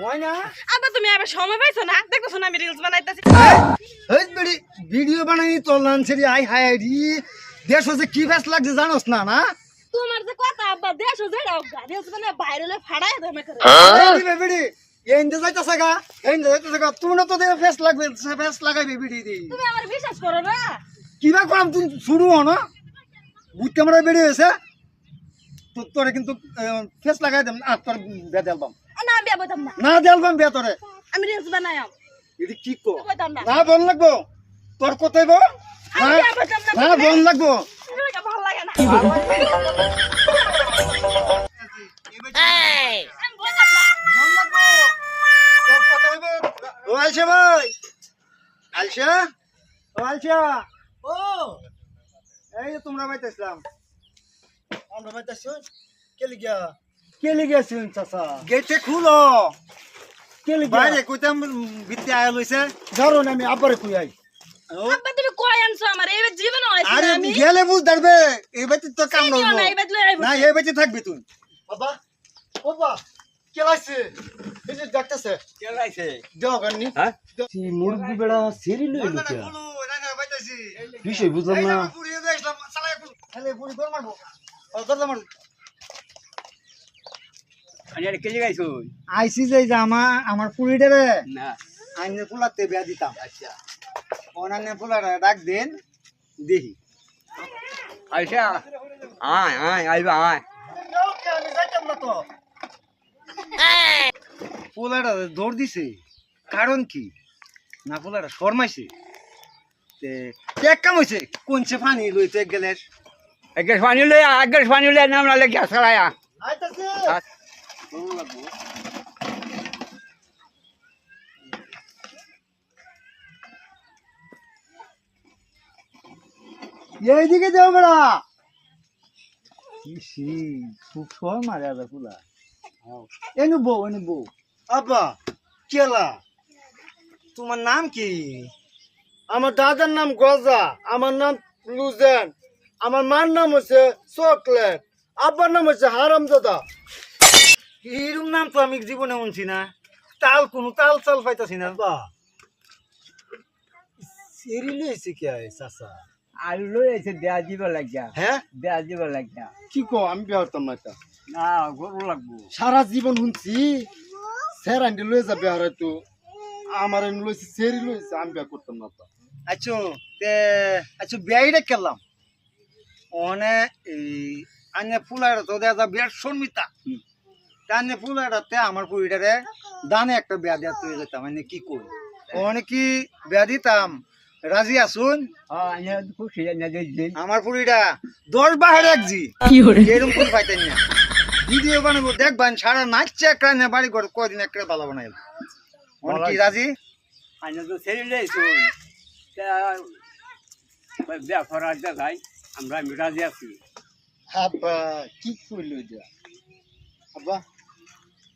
ময়না? আবার তুমি আবার সময় পাইছো না? দেখতেছো না আমি রিলস বানাইতেছি? এই বেড়ি ভিডিও বানাই সেরি আই হাই রি। দেশ হচ্ছে কি লাগছে জানোস না না? তোমার যে কথা আব্বা দেশ ও যেটা রিলস বানাই বাইরে ফাড়াই তুমি করে। এই দিবে বেড়ি? যাইতাছে গা যাইতাছে গা তুমি না তো ফেস লাগবে ফেস লাগাইবে বিড়ি দি। তুমি আমার বিশ্বাস করো না? কিবা করাম শুরু হনো বুঝতে আমরা বেড়ে হয়েছে। তো তোরে কিন্তু ফেস লাগাই আর তোর বে দেলবাম না আমি আর বলতাম না। না দেলবাম বে তোরে। আমি রিলস এদি কি কো? বলতাম না। না বল লাগবো। তোর কোথায় গো আমি না না বল লাগবো। ভালো লাগে না। আমি বলতাম না। বল লাগবো। তোর কথা হইবো ও ভাই। আলশা ও আলশা ও! এই তোমরা বাইতেছিলাম। আমরা বাইতেছি? কে লিগা কে লিগা শুন চাচা? গেটে খুলো। কে লিগা বাইরে কইতাম ভিতরে আয়া লইছে। ধরো আমি আবারে কই আই। আব্বা তুমি কই আনছো আমার? এই জীবন হয়েছে আরে আমি? গেলে বুঝ ধরবে এই বাইতে তো কাম নইবো না, এই বাইতে থাকবি তুই। বাবা বাবা কে লাইছে এই যে ডাক্তারছে কে দাও গান্নি। হ্যাঁ? মুরগি বেড়া সেরি লই বিষয় বুঝলাম না? পুরি মারবো। ও মারবো আমি আর কে লাগাইছো আইসি যে জামা আমার পুরিটা রে না। আইনে ফুলাতে বিয়া দিতাম। আচ্ছা। অনান্য ফুলারা ডাক দেন দেখি আয় আয় আইবা আয় আমি যাইতাম না তো পোলাটা দৌড় দিছে। কারণ কি? না পোলাটা শর্মাইছে তে এক কাম হয়েছে কোনছে ফানি লইতে এক গেলে এক গ্লাস পানি লই আয়, এক গ্লাস পানি লই আয়, নাম লাগে গ্যাস খালায়া এইদিকে যাও বেড়া। ইসি খুব সর মারে আদা ফুলা এনু বউ এনু বউ। আব্বা কেলা তোমার নাম কি? আমার দাদার নাম গজা, আমার নাম লুজেন, আমার মার নাম হচ্ছে চকলেট, আব্বার নাম হচ্ছে হারামজাদা। এরম নাম তো আমি জীবনে শুনছি না। তাল কোনো তাল চাল পাইতাছি না বা। সেরি লইছে কে চাচা? আলু লই আইছে দেয়া দিব লাগিয়া হ্যাঁ? দেয়া দিব লাগিয়া কি কো আমি বিয়া হতাম না এটা না গরু লাগবো। সারা জীবন শুনছি স্যার আন্টি লয়ে যাবে আর তো আমার এনে লইছে সেরি লইছে আমি বিয়া করতাম না তো। আচ্ছা তে আচ্ছা বিয়াইটা করলাম ওনে এই আনে ফুলাটা তো দেখা বিয়ার শর্মিতা। আনে ফুলাটাতে আমার পুরিটারে দানে একটা বিয়া দেওয়া তুই যেতাম মানে কি করি? ওনে কি বিয়া দিতাম রাজি আসুন হ্যাঁ না দিন। আমার পুরিটা দশ বাহার এক জি। এরকম ফুল পাইতেন না। ভিডিও বানাবো দেখবেন সারা নাচছে একটা না বাড়ি করে কদিন একটা ভালো বানাইল। ওনে কি রাজি? আমি তো জায়গায় আমরা মিরাজি আছি। আব্বা কি কইল এটা আব্বা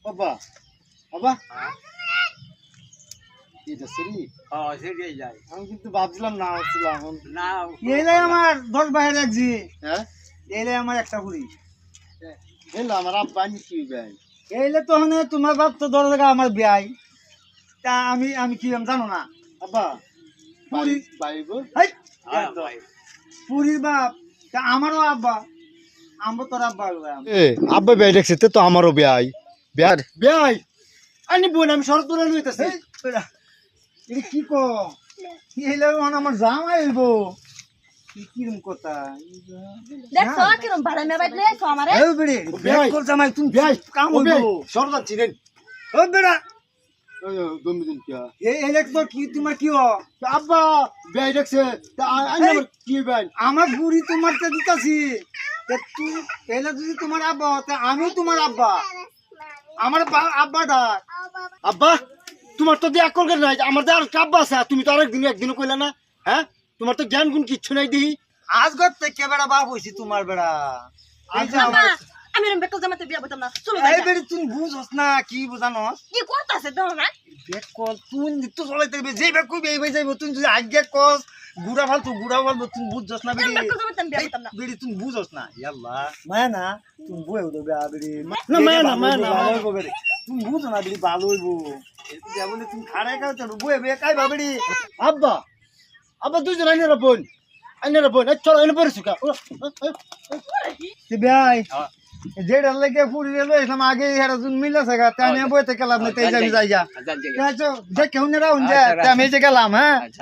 আব্বা আব্বা এটা সেরি। হ্যাঁ সেরি যাই আমি কিন্তু ভাবছিলাম না এলে আমার দশ এক জি হ্যাঁ? আমার একটা পুরি হেলো আমার আব্বা আমি কি ভাই? এইলে তো মানে তোমার বাপ তো টাকা আমার বিয়াই। তা আমি আমি কি আমি জানো না। আব্বা পুরি বাইব। পুরীর বাপ তা আমারও আব্বা। আমবো তোর আব্বা আব্বা বিয়া দেখছে তো আমারও বিয়াই। বিয়ার বিয়াই আনি বোন আমি শরৎ করে লইতেছি। এটা কি কো এলে মানে আমার জামাই হইব? কি কিরম কথা? দেখছ কিরম ভাড়া মে বাইতে লইছো আমারে। এই বেড়ে বিয়াই। বেকল জামাই তুমি বিয়াই কাম ও হইব? সরদার চিনেন ও বেড়া। কি? তো কি কি তা কি আমার বুড়ি তোমার তে দিতাছি। তে তুই এলে যদি তোমার আব্বা তে আমি তোমার আব্বা। আমার আব্বা ডাক। আব্বা তোমার তো দিয়ে আকল নাই আমার তো আর কাব্বা আছে তুমি তো আরেকদিন একদিনও কইলে না হ্যাঁ? তোমার তো জ্ঞান গুণ কিচ্ছু নাই দিহি। আজ গত থেকে বেড়া বাপ হইছি তোমার বেড়া। আমি বেকল জামাতে বিয়া বলতাম না চলো এই বেড়ি তুমি বুঝছ না কি বুঝানো কি করতাছে দাও না বেক কল তুই তো চলাইতে হবে যেই বেক এই বাই যাইব তুই যদি আগে কস গুড়া ফালতু গুড়া ফালতু তুমি বুঝছস না বেড়ি? না। বেড়ি তুমি বুঝছ না? ইয়াল্লা। মায়া না তুমি বয়ে উঠো বে বেড়ি। না, মায়া না, মায়া না, মায়া না। বেড়ি। তুমি বুঝো না দিদি ভালো হইবো। যেমন তুমি খাড়াই খাও তো বয়ে বয়ে কাই ভাবড়ি আব্বা আব্বা দুজন আইনের বোন। আইনের বোন এই চলো এনে পড়েছো কা? তে ভাই? যেটা লেগে ফুড়ি রে লইছিলাম আগে হেরা জুন মিলে থাকা তাই আমি বইতে গেলাম না তাই যাবি যাই যা আচ্ছা, ঠিক আছে। দেখো যে কেউ না রাউন যা আচ্ছা, আমি যে গেলাম হ্যাঁ? আচ্ছা।